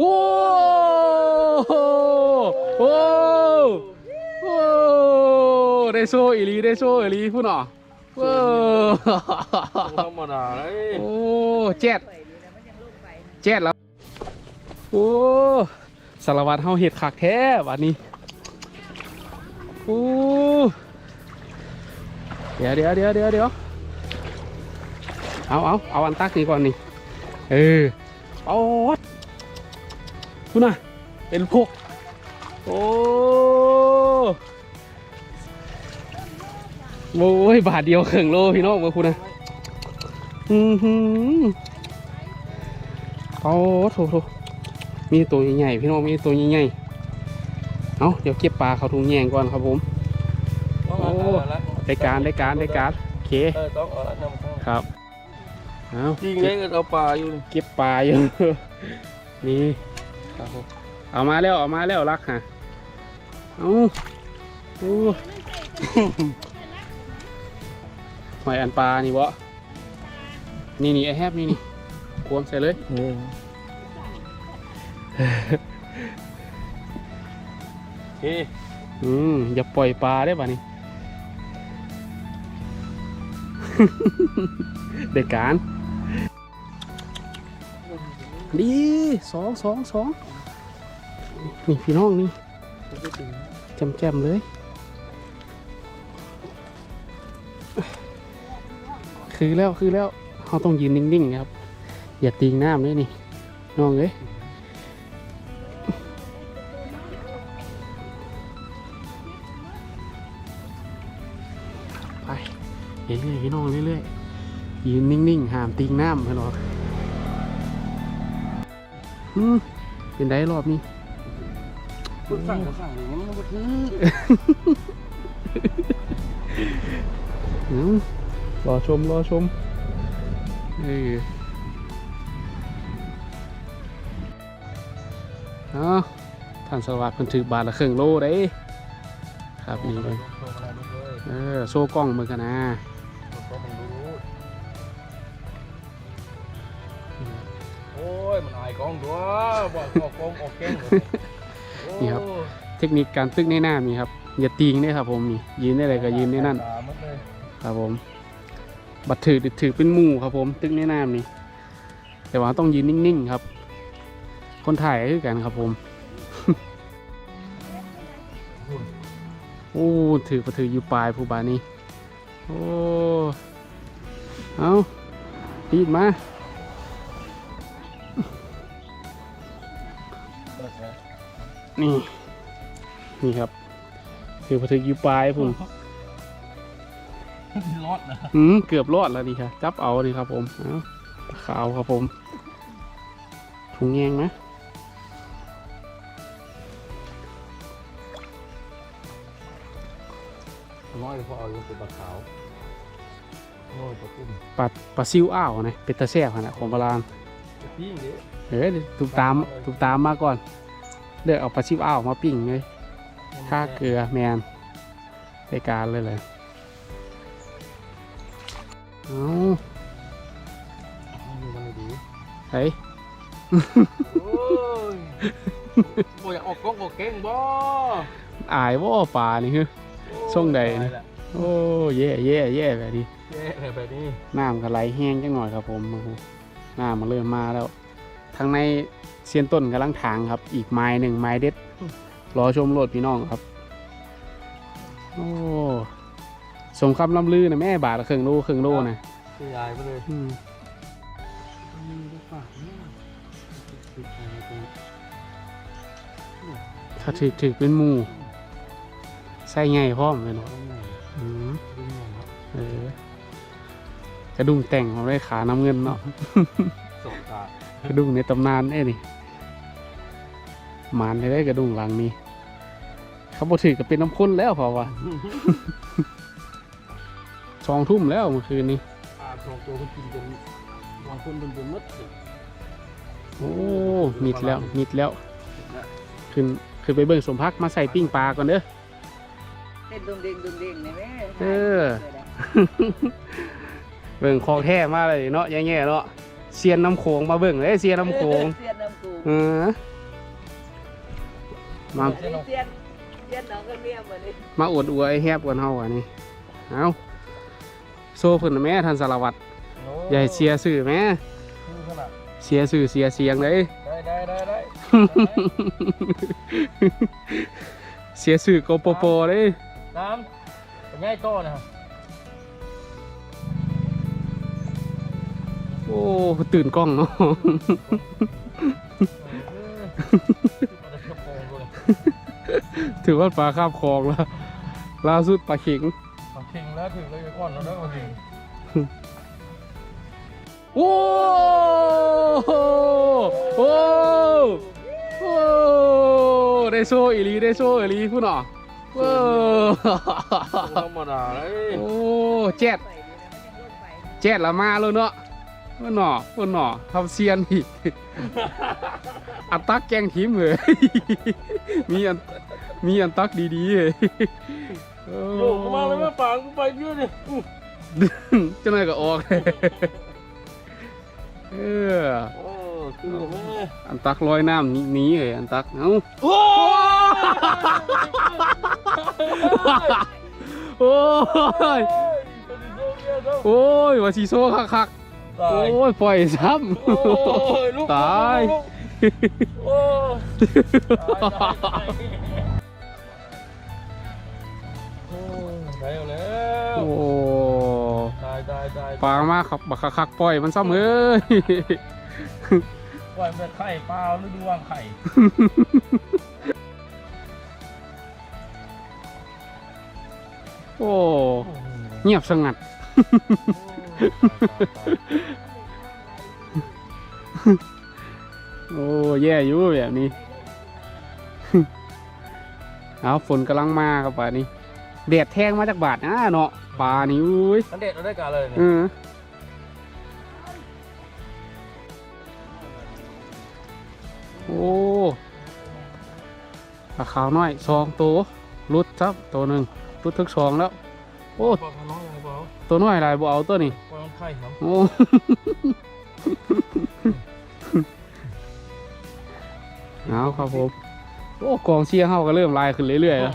โอ้โหโอ้โอ้ได้โซอีหลีได้โซอีหลีพุ่นอะโอ้ธรรมดาเลย โอ้เจ็ดเจ็ดแล้ว โอ้สารวัตรเฮาเห็ดคักแท้วันนี้ โอ้ เดี๋ยวเดี๋ยวเดี๋ยวเดี๋ยวเดี๋ยวเอาเอาเอาอันตักนี่ก่อนนี่ เออเอาวัด คุณน่ะ เป็นพวก โอ้โอ้ยบาทเดียวเข่งโลพี่น้องมาคุณนะอือหือเอาโถโถมีตัวใหญ่ๆพี่น้องมีตัวใหญ่ๆเอาเดี๋ยวเก็บปลาเขาถุงแยงก่อนครับผมต้องเอาละได้การได้การได้การโอเคเออต้องเอาละน้ำข้างครับเอาจริงเลยก็เอาปลาอยู่นี่เก็บปลาอยู่นี่ครับผม เอามาแล้วเอามาแล้วรักฮะเอาโอ้หอยอันปลานี่วะนี่นี่ไอแฮบนี่นี่ควมใส่เลยเออโอเคอืมอย่าปล่อยปลาได้ป่ะนี่เด็กการ ดีสองสองสองนี่พี่น้องนี่แจมแจมเลย คือแล้วคือแล้วเราต้องยืนนิ่งๆครับ อย่าตีงน้ำเลยนี่น้องเอ้ยไปเรื่อยๆพี่น้องเรื่อยๆยืนนิ่งๆห้ามตีงน้ำพี่น้อง อืมเป็นได้รอบนี้คุณสั่งก็สั่งอย่างนี้มันก็ถืออืมรอชมรอชมเออเอาท่านสวัสดิ์เพิ่นถือบาทละครึ่งโลได้ครับนี่เลยเออโซ่กล้องมือกันนะ มันอายกล้องตัวบอกออกกล้องออกแกงเลยนี่ครับ เทคนิคการตึกในน้ำนี่ครับ อย่าตีงเนี่ยครับผมนี่ยืนได้เลยก็ยืนได้นั่นตามัดเลยครับผม บัดถือถือเป็นหมู่ครับผม ตึกในน้ำนี่ แต่ว่าต้องยืนนิ่งๆครับ คนถ่ายก็คือกันครับผมโอ้ถือประถืออยู่ปลายผู้บานี่โอ้ เอาปีดมา นี่ นี่ครับถือประถืออยู่ปลายพุ่นรอดนะอืมเกือบรอดแล้วดีครับจับเอาดีครับ ผมเอาตะขาวครับผมถุงแยงนะน้อยพอเอาอยู่เป็นปลาขาวโอ้ยปลากุ้งปลาปลาซิวอ้าวนะเป็นตะแซ่บขนาดของโบราณ ปลาปิ้งดิเฮ้ยตุมตามตุมตามมาก่อนเลือกเอาปลาซิวอ้าวมาปิ้งเลยค่าเกลือแมนในการเลยเลยเอาอยู่มันดีเฮ้ยโอ้ยบ่อยากออกกล้องออกแกงบ่อายว่าปลานี่คือส่งใดนะโอ้เย่เย่เย่แบบนี้แย่เลยแบบนี้น้ำก็ไหลแห้งจังหน่อยครับผมโอ้โห น้ำมันเริ่มมาแล้ว ทางในเซียนต้นกำลังถางครับ อีกไม้หนึ่งไม้เด็ด รอชมโลดพี่น้องครับ โอ้สมคำล่ำลือนะแม่บาทละครึ่งโลครึ่งโลนะคือยายไปเลยอืมถ้าถือถือเป็นหมูใส่ไงพร้อมเลยเนาะอืมเออก ระดุมแต่งของได้ขาน้ำเงินเนาะสองตากระดุมในตำนานเอ้นี่หมานได้ได้กระดุมหลังนี้เขาบอถือกับเป็นน้ำข้นแล้วเพอวะสองทุ่มแล้วเมื่อคืนนี้ปลาสองตัวเขากินจนบางคนเป็นจนมัดเลยโอ้มิดแล้วมิดแล้ว ขึ้นขึ้นไปเบิ่งสมพักมาใส่ปิ้งปลาก่อนเด้อ เต้นดุงเด้งดุงเด้งนี่แม่เออ เบิ่งคลองแท้มาเลยเนาะแย่ๆเนาะเซียนน้ำโขงมาเบิ่งเลยเซียนน้ำโขงเสียนน้ำโขงเออมาเซียนเซียนน้องกันเมียเหมือนเลยมาอวดอวยแฮบกันเฮาอันนี้เอาโซ่เพิ่นน่ะแม่ท่านสารวัตรอย่าให้เสียสื่อแม่คือขนาดเสียสื่อเสียเสียงเลยได้ได้ได้ได้เสียสื่อโกโปโปเลยน้ำเป็นไงก้อนนะ โอ้ ตื่นกล้องเนาะเออมันจะเชื่อมโยงด้วยถือว่าปลาข้ามคลองแล้วล่าสุดปลาเข็งเอาเข่งแล้วถึงเลยก้อนเราได้มาถึงโอ้โหโอ้โอ้ได้โซ่อีหลีได้โซ่อีหลีพูดหน่อโอ้ธรรมดาเลยโอ้แจ๊ดไปดีนะมันยังลงไปแจ๊ดละมาแล้วเนาะ พูดหน่อพูดหน่อทำเซียนอีกอันตักแกงทิมเลยมีอันมีอันตักดีๆเลยโอ้โยกมาเลยแม่ปางกูไปเยอะดิอู้เจ้าหน่อยก็ออกเออโอ้คือแม่อันตักลอยน้ำหนี้นี้เลยอันตักเอ้าโอ้โอ้ยยโอ้ยว่าสีโซ่คักๆ ตาย โอ้ยปล่อยซ้โอ้ยลูกำตาย ลูกโอ้ยตายตายตายโอ้ยตายแล้วโอ้ตายตายตายปางมากครับบักคักๆปล่อยมันซ้ำเอ้ยปล่อยมันไข่เปล่าฤดูวางไข่โอ้ เงียบสงัด โอ้แย่ อยู่แบบนี้ เอาฝนกำลังมาครับป่านี้แดดแทงมาจากบาทนะเนาะปลานี่อุ้ยอันเด็ดเราได้การเลยเนี่ยเออโอ้ปลาขาวน้อยสองตัวรุดซับตัวหนึ่งรุดทึกสองแล้ว โอ้บอกน้องอะไรบอกตัวน้อยอะไรบ่เอาตัวนี้ปล่อยมันไข่ครับโอ้ เอาครับผมโอ้กองเชียร์เฮาก็เริ่มลายขึ้นเรื่อยๆแล้ว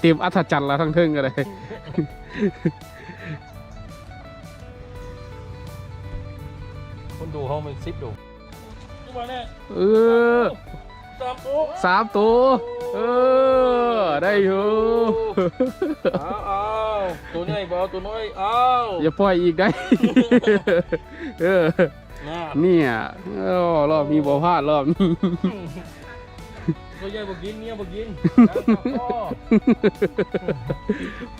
เตรียมอัศจรรย์แล้วทั้งเทิงกันเลยคนดูเขาเป็นซิปดูทุกวันเนี่ยเออสามปุ๊สามตัวเออได้อยู่อ้าวอ้าวตัวนี้บอกตัวน้อยอ้าวอย่าปล่อยอีกได้เออน่า เนี่ยโอ้รอบนี้บ่พลาดรอบนี้ ตัวใหญ่บอกกินเนี่ยบอกกิน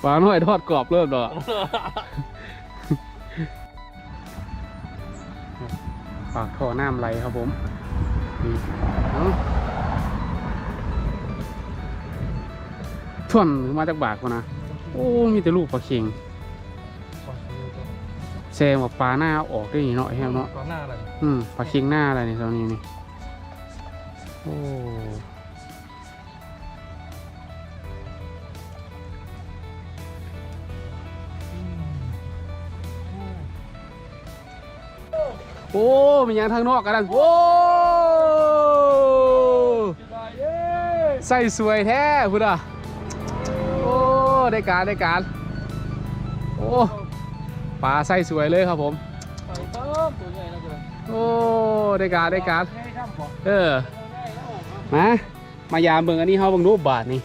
ปลาหน่อยทอดกรอบเริ่มดอกปากท่อน้ำไหลครับผมนี่เอาท่วนมาจากบากกว่านะ โอ้ มีแต่ลูกปลาเค็ง ซงว่าปลาหน้าเอาออกได้นี่เนาะแฮมเนาะก่อนหน้าอะไรอืมปลาเค็งหน้าอะไรนี่ตอนนี้นี่โอ้โอ้มีอย่างทางนอกกันนั่นโอ้ใส่สวยแท้พุดอะโอ้ ได้การได้การ โอ้ ปลาใส่สวยเลยครับผม ไปต้มตัวใหญ่นะจ๊ะโอ้ได้การได้การ ง่ายทำบ่เออมา มายามเบิ่งอันนี้เฮาเบิ่งรูปบาทนี่